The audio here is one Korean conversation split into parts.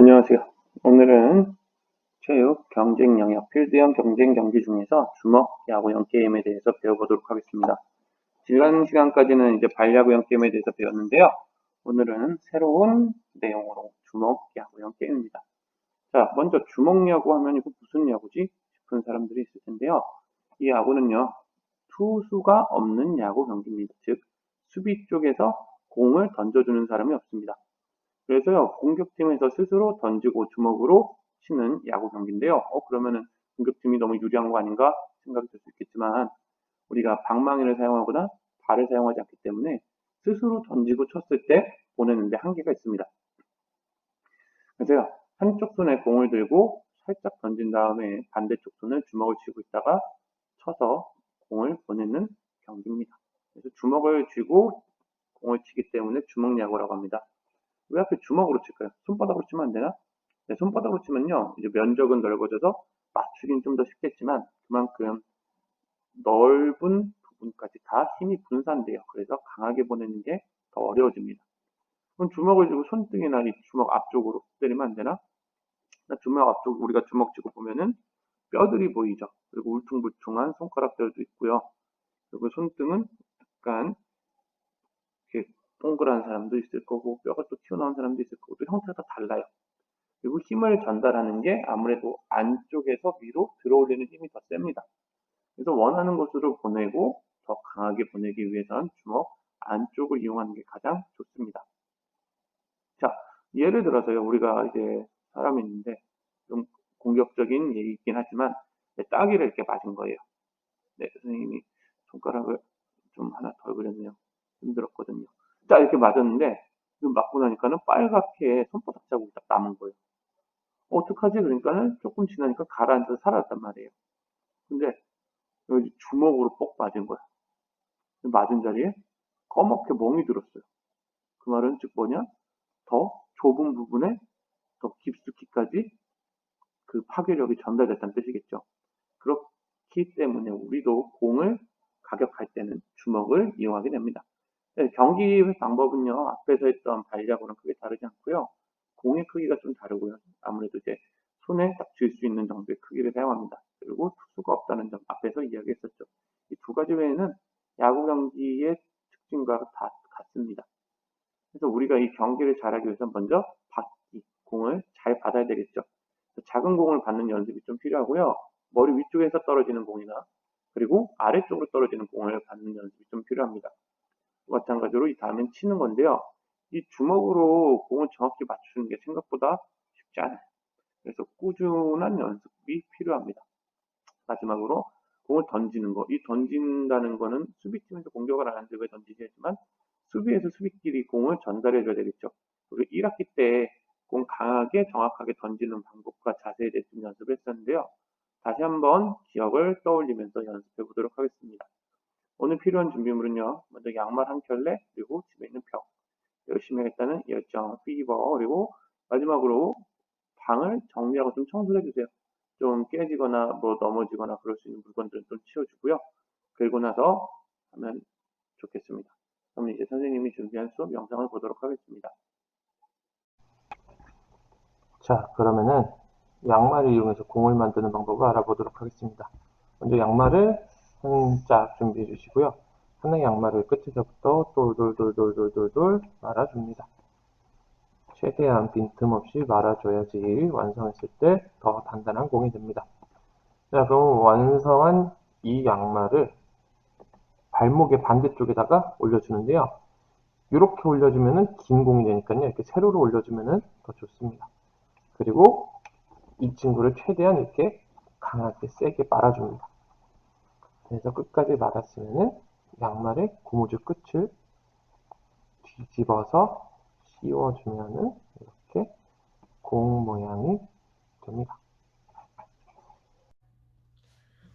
안녕하세요. 오늘은 체육 경쟁 영역 필드형 경쟁 경기 중에서 주먹 야구형 게임에 대해서 배워보도록 하겠습니다. 지난 시간까지는 이제 발야구형 게임에 대해서 배웠는데요. 오늘은 새로운 내용으로 주먹 야구형 게임입니다. 자, 먼저 주먹 야구 하면 이거 무슨 야구지? 싶은 사람들이 있을 텐데요. 이 야구는요, 투수가 없는 야구 경기입니다. 즉, 수비 쪽에서 공을 던져주는 사람이 없습니다. 그래서요, 공격팀에서 스스로 던지고 주먹으로 치는 야구 경기인데요. 어, 그러면은 공격팀이 너무 유리한 거 아닌가 생각이 들 수 있겠지만, 우리가 방망이를 사용하거나 발을 사용하지 않기 때문에 스스로 던지고 쳤을 때 보내는데 한계가 있습니다. 그래서요, 한쪽 손에 공을 들고 살짝 던진 다음에 반대쪽 손을 주먹을 쥐고 있다가 쳐서 공을 보내는 경기입니다. 그래서 주먹을 쥐고 공을 치기 때문에 주먹야구라고 합니다. 왜 하필 주먹으로 칠까요? 손바닥으로 치면 안 되나? 네, 손바닥으로 치면요, 이제 면적은 넓어져서 맞추긴 좀 더 쉽겠지만 그만큼 넓은 부분까지 다 힘이 분산돼요. 그래서 강하게 보내는 게 더 어려워집니다. 그럼 주먹을 쥐고 손등이나 이 주먹 앞쪽으로 때리면 안 되나? 나 주먹 앞쪽 우리가 주먹 쥐고 보면은 뼈들이 보이죠. 그리고 울퉁불퉁한 손가락들도 있고요. 그리고 손등은 약간 동그란 사람도 있을 거고 뼈가 또 튀어나온 사람도 있을 거고 또 형태가 달라요. 그리고 힘을 전달하는 게 아무래도 안쪽에서 위로 들어올리는 힘이 더 셉니다. 그래서 원하는 곳으로 보내고 더 강하게 보내기 위해서는 주먹 안쪽을 이용하는 게 가장 좋습니다. 자, 예를 들어서요, 우리가 이제 사람이 있는데 좀 공격적인 얘기이긴 하지만 네, 따기를 이렇게 맞은 거예요. 네, 선생님이 손가락을 좀 하나 덜 그렸네요. 힘들었거든요. 딱 이렇게 맞았는데 맞고 나니까는 빨갛게 손바닥 자국이 딱 남은 거예요. 어떡하지? 그러니까는 조금 지나니까 가라앉아서 사라졌단 말이에요. 근데 여기 주먹으로 뻑 맞은 거야. 맞은 자리에 검게 멍이 들었어요. 그 말은 즉 뭐냐? 더 좁은 부분에 더 깊숙이까지 그 파괴력이 전달됐다는 뜻이겠죠. 그렇기 때문에 우리도 공을 가격할 때는 주먹을 이용하게 됩니다. 네, 경기 방법은요, 앞에서 했던 발야구랑 크게 다르지 않고요. 공의 크기가 좀 다르고요. 아무래도 이제 손에 딱 쥘 수 있는 정도의 크기를 사용합니다. 그리고 투수가 없다는 점 앞에서 이야기했었죠. 이 두 가지 외에는 야구 경기의 특징과 다 같습니다. 그래서 우리가 이 경기를 잘하기 위해서 먼저 받기, 공을 잘 받아야 되겠죠. 작은 공을 받는 연습이 좀 필요하고요. 머리 위쪽에서 떨어지는 공이나 그리고 아래쪽으로 떨어지는 공을 받는 연습이 좀 필요합니다. 마찬가지로 이 다음엔 치는 건데요. 이 주먹으로 공을 정확히 맞추는 게 생각보다 쉽지 않아요. 그래서 꾸준한 연습이 필요합니다. 마지막으로 공을 던지는 거. 이 던진다는 거는 수비팀에서 공격을 안 하는데 왜 던지지만 수비에서 수비끼리 공을 전달해 줘야 되겠죠. 우리 1학기 때 공 강하게 정확하게 던지는 방법과 자세에 대해서 좀 연습을 했었는데요. 다시 한번 기억을 떠올리면서 연습해 보도록 하겠습니다. 오늘 필요한 준비물은요. 먼저 양말 한 켤레, 그리고 집에 있는 벽. 열심히 하겠다는 열정, 피버, 그리고 마지막으로 방을 정리하고 좀 청소를 해주세요. 좀 깨지거나 뭐 넘어지거나 그럴 수 있는 물건들은 좀 치워주고요. 그리고 나서 하면 좋겠습니다. 그럼 이제 선생님이 준비한 수업 영상을 보도록 하겠습니다. 자, 그러면은 양말을 이용해서 공을 만드는 방법을 알아보도록 하겠습니다. 먼저 양말을 한짝 준비해 주시고요. 하나의 양말을 끝에서부터 돌돌돌돌돌돌돌 말아줍니다. 최대한 빈틈없이 말아줘야지 완성했을 때 더 단단한 공이 됩니다. 자, 그럼 완성한 이 양말을 발목의 반대쪽에다가 올려주는데요. 이렇게 올려주면은 긴 공이 되니까요. 이렇게 세로로 올려주면은 더 좋습니다. 그리고 이 친구를 최대한 이렇게 강하게 세게 말아줍니다. 그래서 끝까지 말았으면은 양말의 고무줄 끝을 뒤집어서 씌워주면은 이렇게 공 모양이 됩니다.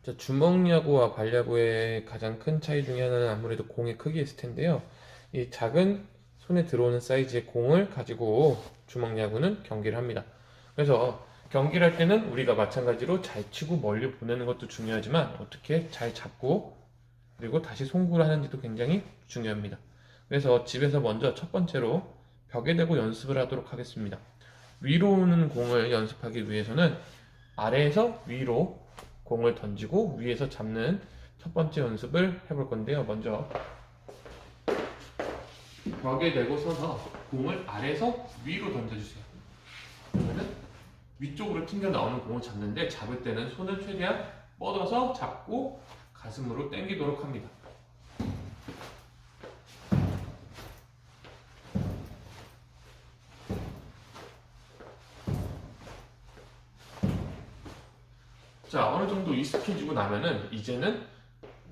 자, 주먹 야구와 발야구의 가장 큰 차이 중에 하나는 아무래도 공의 크기였을 텐데요. 이 작은 손에 들어오는 사이즈의 공을 가지고 주먹 야구는 경기를 합니다. 그래서 경기를 할 때는 우리가 마찬가지로 잘 치고 멀리 보내는 것도 중요하지만 어떻게 잘 잡고 그리고 다시 송구를 하는지도 굉장히 중요합니다. 그래서 집에서 먼저 첫 번째로 벽에 대고 연습을 하도록 하겠습니다. 위로 오는 공을 연습하기 위해서는 아래에서 위로 공을 던지고 위에서 잡는 첫 번째 연습을 해볼 건데요. 먼저 벽에 대고 서서 공을 아래에서 위로 던져주세요. 그러면은 위쪽으로 튕겨 나오는 공을 잡는데 잡을 때는 손을 최대한 뻗어서 잡고 가슴으로 당기도록 합니다. 자, 어느 정도 익숙해지고 나면은 이제는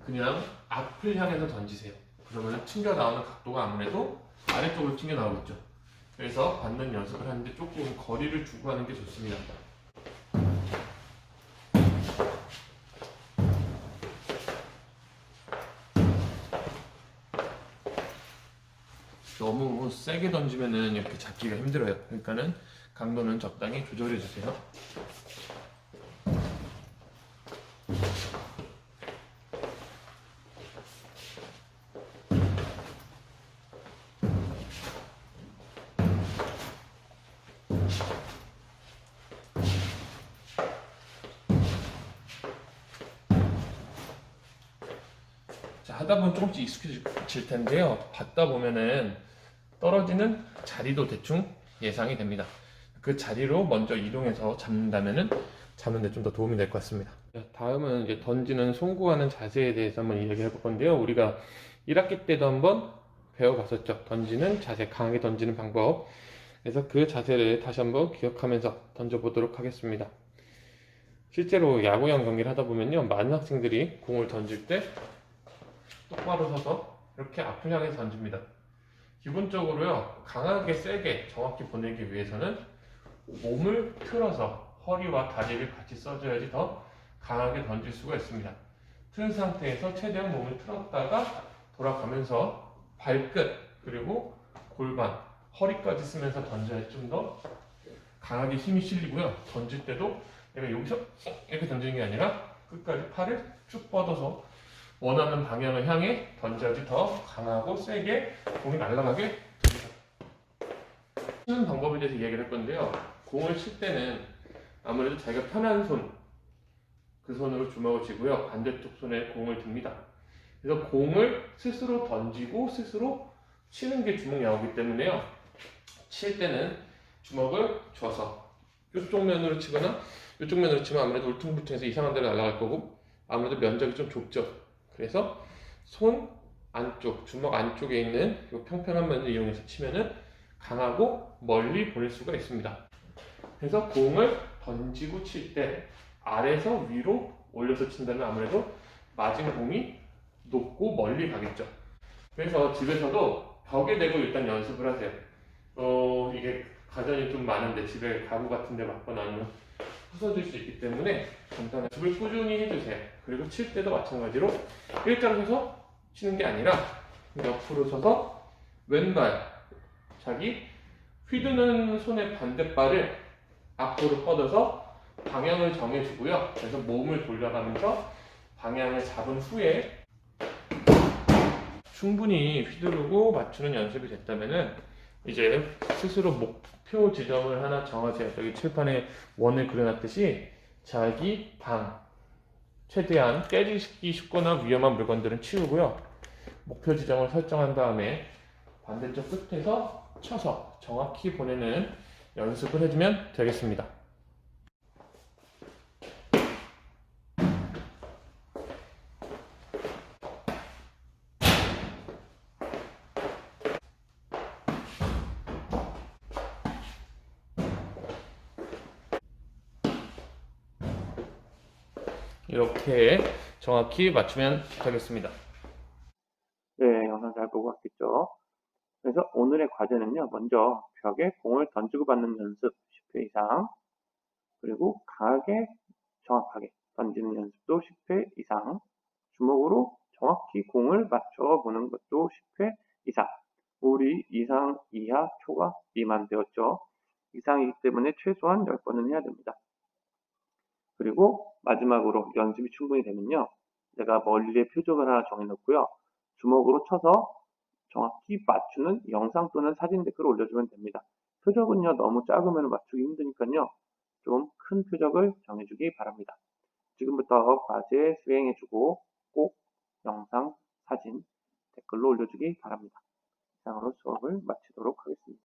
그냥 앞을 향해서 던지세요. 그러면 튕겨 나오는 각도가 아무래도 아래쪽으로 튕겨 나오겠죠. 그래서 받는 연습을 하는데 조금 거리를 두고 하는 게 좋습니다. 너무 세게 던지면은 이렇게 잡기가 힘들어요. 그러니까는 강도는 적당히 조절해 주세요. 자, 하다 보면 조금씩 익숙해질 텐데요. 받다 보면은 떨어지는 자리도 대충 예상이 됩니다. 그 자리로 먼저 이동해서 잡는다면은 잡는데 좀 더 도움이 될 것 같습니다. 자, 다음은 이제 던지는 송구하는 자세에 대해서 한번 이야기해 볼 건데요. 우리가 1학기 때도 한번 배워봤었죠. 던지는 자세, 강하게 던지는 방법. 그래서 그 자세를 다시 한번 기억하면서 던져보도록 하겠습니다. 실제로 야구형 경기를 하다 보면요. 많은 학생들이 공을 던질 때 똑바로 서서 이렇게 앞을 향해서 던집니다. 기본적으로요, 강하게 세게 정확히 보내기 위해서는 몸을 틀어서 허리와 다리를 같이 써줘야지 더 강하게 던질 수가 있습니다. 틀은 상태에서 최대한 몸을 틀었다가 돌아가면서 발끝 그리고 골반, 허리까지 쓰면서 던져야 좀 더 강하게 힘이 실리고요. 던질 때도 내가 여기서 이렇게 던지는 게 아니라 끝까지 팔을 쭉 뻗어서 원하는 방향을 향해 던져야지 더 강하고 세게 공이 날아가게 됩니다. 치는 방법에 대해서 이야기를 할 건데요. 공을 칠 때는 아무래도 자기가 편한 손, 그 손으로 주먹을 쥐고요. 반대쪽 손에 공을 듭니다. 그래서 공을 스스로 던지고 스스로 치는 게 주먹 야구이기 때문에요. 칠 때는 주먹을 줘서 이쪽 면으로 치거나 이쪽 면으로 치면 아무래도 울퉁불퉁해서 이상한 데로 날아갈 거고 아무래도 면적이 좀 좁죠. 그래서 손 안쪽, 주먹 안쪽에 있는 이 평평한 면을 이용해서 치면은 강하고 멀리 보낼 수가 있습니다. 그래서 공을 던지고 칠 때 아래에서 위로 올려서 친다면 아무래도 맞은 공이 높고 멀리 가겠죠. 그래서 집에서도 벽에 대고 일단 연습을 하세요. 어, 이게 가전이 좀 많은데 집에 가구 같은 데 맞거나 아니면 부서질 수 있기 때문에 간단한 연습을 꾸준히 해주세요. 그리고 칠 때도 마찬가지로 일자로 서서 치는 게 아니라 옆으로 서서 왼발 자기 휘두는 손의 반대발을 앞으로 뻗어서 방향을 정해주고요. 그래서 몸을 돌려가면서 방향을 잡은 후에 충분히 휘두르고 맞추는 연습이 됐다면은 이제 스스로 목표 지점을 하나 정하세요. 여기 칠판에 원을 그려놨듯이 자기 방 최대한 깨지기 쉽거나 위험한 물건들은 치우고요. 목표 지점을 설정한 다음에 반대쪽 끝에서 쳐서 정확히 보내는 연습을 해주면 되겠습니다. 이렇게 정확히 맞추면 되겠습니다. 네, 영상 잘 보고 왔겠죠? 그래서 오늘의 과제는요, 먼저 벽에 공을 던지고 받는 연습 10회 이상, 그리고 강하게 정확하게 던지는 연습도 10회 이상, 주먹으로 정확히 공을 맞춰 보는 것도 10회 이상, 우리 이상, 이하, 초과, 미만 되었죠. 이상이기 때문에 최소한 10번은 해야 됩니다. 그리고 마지막으로 연습이 충분히 되면요. 내가 멀리의 표적을 하나 정해놓고요. 주먹으로 쳐서 정확히 맞추는 영상 또는 사진 댓글을 올려주면 됩니다. 표적은요, 너무 작으면 맞추기 힘드니까요, 좀 큰 표적을 정해주기 바랍니다. 지금부터 과제 수행해주고 꼭 영상, 사진, 댓글로 올려주기 바랍니다. 이상으로 수업을 마치도록 하겠습니다.